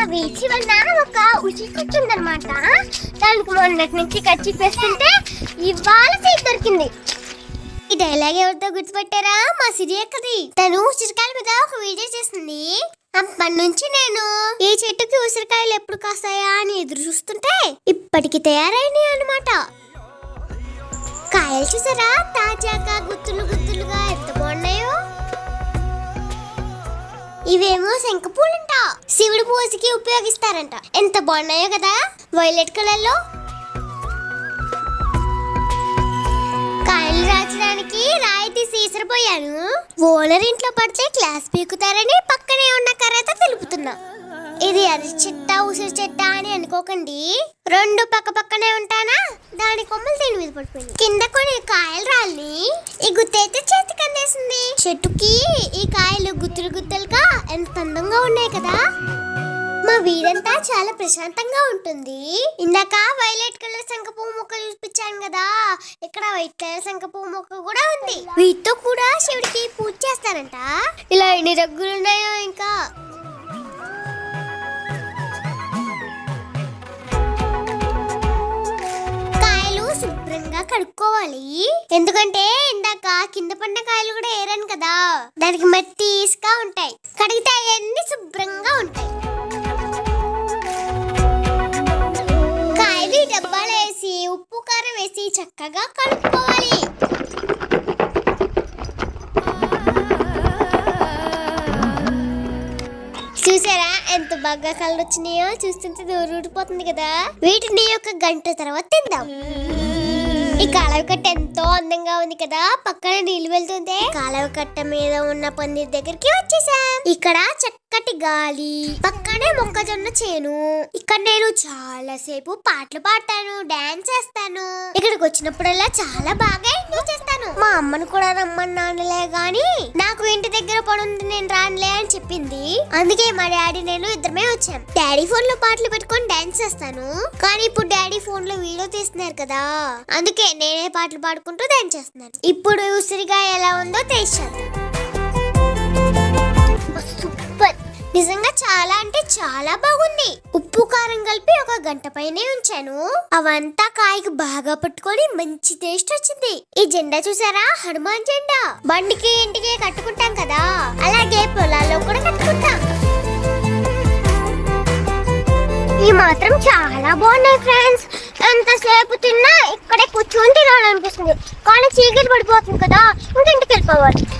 మా వీచి వల్ల ఒక ఉసిరి ఉందన్నమాట దానికి మొన్నటి నుంచి కచ్చి పెస్తుంటే ఇవాళ సీట్ దొరికింది. ఈ డైలాగ్ ఎవరితో గుర్తుపెట్టారా? మా సిరి అక్కది. తను ఉసిరికాయల మీద ఒక వీడియో చేసింది అప్పటి నుంచి నేను ఈ చెట్టుకి ఉసిరికాయలు ఎప్పుడు కాస్తాయా అని ఎదురు చూస్తుంటే ఇప్పటికి తయారైనాయి అనమాట కాయలు చూసారా? తాజాగా ఇవేమో శంఖపూలంట. శివుడి పూజకి ఉపయోగిస్తారంట. ఎంత బాగున్నాయో కదా? వైలెట్ కలర్లో. కాయలు రాచడానికి రాయితీ సీసరిపోయాను ఓనర్ ఇంట్లో పడితే క్లాస్ పీకుతారని పక్కనే ఉన్న కర్రతో తెలుపుతున్నా. ఇది అది చెట్ట ఉసిరి చెట్ట అని అనుకోకండి. రెండు పక్క పక్కనే ఉంటానా? దాని కొమ్మలు దీని మీద పడిపోయింది కింద కొన్ని కాయలు రాలి ఈ గుత్త అయితే చేతికి అందేసింది. చెట్టుకి ఈ కాయలు గుత్తులు గుత్తులు అందంగా ఉన్నాయి కదా? మా వీడంతా చాలా ప్రశాంతంగా ఉంటుంది. ఇందాక వైలెట్ కలర్ శంఖపువ్వు మొక్క చూపించాను కదా? ఇక్కడ వైట్ కలర్ శంఖపువ్వు మొక్క కూడా ఉంది. వీటితో కూడా శివుడికి పూజ చేస్తారంట. ఇలా ఎన్ని రంగులు ఉన్నాయో ఇంకా? శుభ్రంగా కడుక్కోవాలి. ఎందుకంటే ఇందాక కింద పడిన కాయలు కూడా ఏరాను కదా. దానికి మట్టి ఇసుక ఉంటాయి. కడిగితే అవన్నీ శుభ్రంగా ఉంటాయి. కాయలు డబ్బాలు వేసి ఉప్పు కారం వేసి చక్కగా కలుపుకోవాలి చూసారా? ఎంత బాగా కలర్ వచ్చినాయో చూస్తుంటే దూరం ఊడిపోతుంది కదా. వీటిని ఒక గంట తర్వాత తిందాం. ఈ కాలువ కట్ట ఎంతో అందంగా ఉంది కదా. పక్కన నీళ్ళు వెళ్తుంది కాలువ కట్ట మీద ఉన్న పందిరి దగ్గరికి వచ్చేసాం. ఇక్కడ చక్కటి గాలి పక్కనే మొక్కజొన్న చేను. ఇక్కడ నేను చాలా సేపు పాటలు పాడతాను డాన్స్ చేస్తాను. ఇక్కడికి వచ్చినప్పుడల్లా చాలా బాగా ఎంజాయ్ చేస్తాను. మా అమ్మను కూడా రమ్మన్నానులే గాని నాకు ఇంటి దగ్గర పడుంది ఉంది నేను రానులే అని చెప్పింది. అందుకే మా డాడీ నేను ఇద్దరమే వచ్చాం. డాడీ ఫోన్లో పాటలు పెట్టుకొని డాన్స్ చేస్తాను. కానీ ఇప్పుడు డాడీ ఫోన్లో వీడియో తీస్తున్నారు కదా. అందుకే నేనే పాటలు పాడుకుంటూ డాన్స్ చేస్తున్నాను. ఇప్పుడు ఉసిరిగా ఎలా ఉందో టేస్ట్ చేద్దాం. సూపర్. నిజంగా చాలా అంటే చాలా బాగుంది. ఉప్పు కారం కలిపి ఒక గంట పైనే ఉంచాను. అవంతా కాయకు బాగా పట్టుకొని మంచి టేస్ట్ వచ్చింది. ఈ జెండా చూసారా? హనుమాన్ జెండా. బండికి ఇంటికి కట్టుకుంటాం కదా. అలాగే పొలాల్లో కూడా కట్టుకుంటాం. ఈ మాత్రం చాలా బాగున్నాయి ఫ్రెండ్స్. ఎంతసేపు తిన్నా ఇక్కడే కూర్చొని తినాలనిపిస్తుంది. కానీ చీకటి పడిపోతుంది కదా. ఇంక ఇంటికి వెళ్ళిపోవాలి.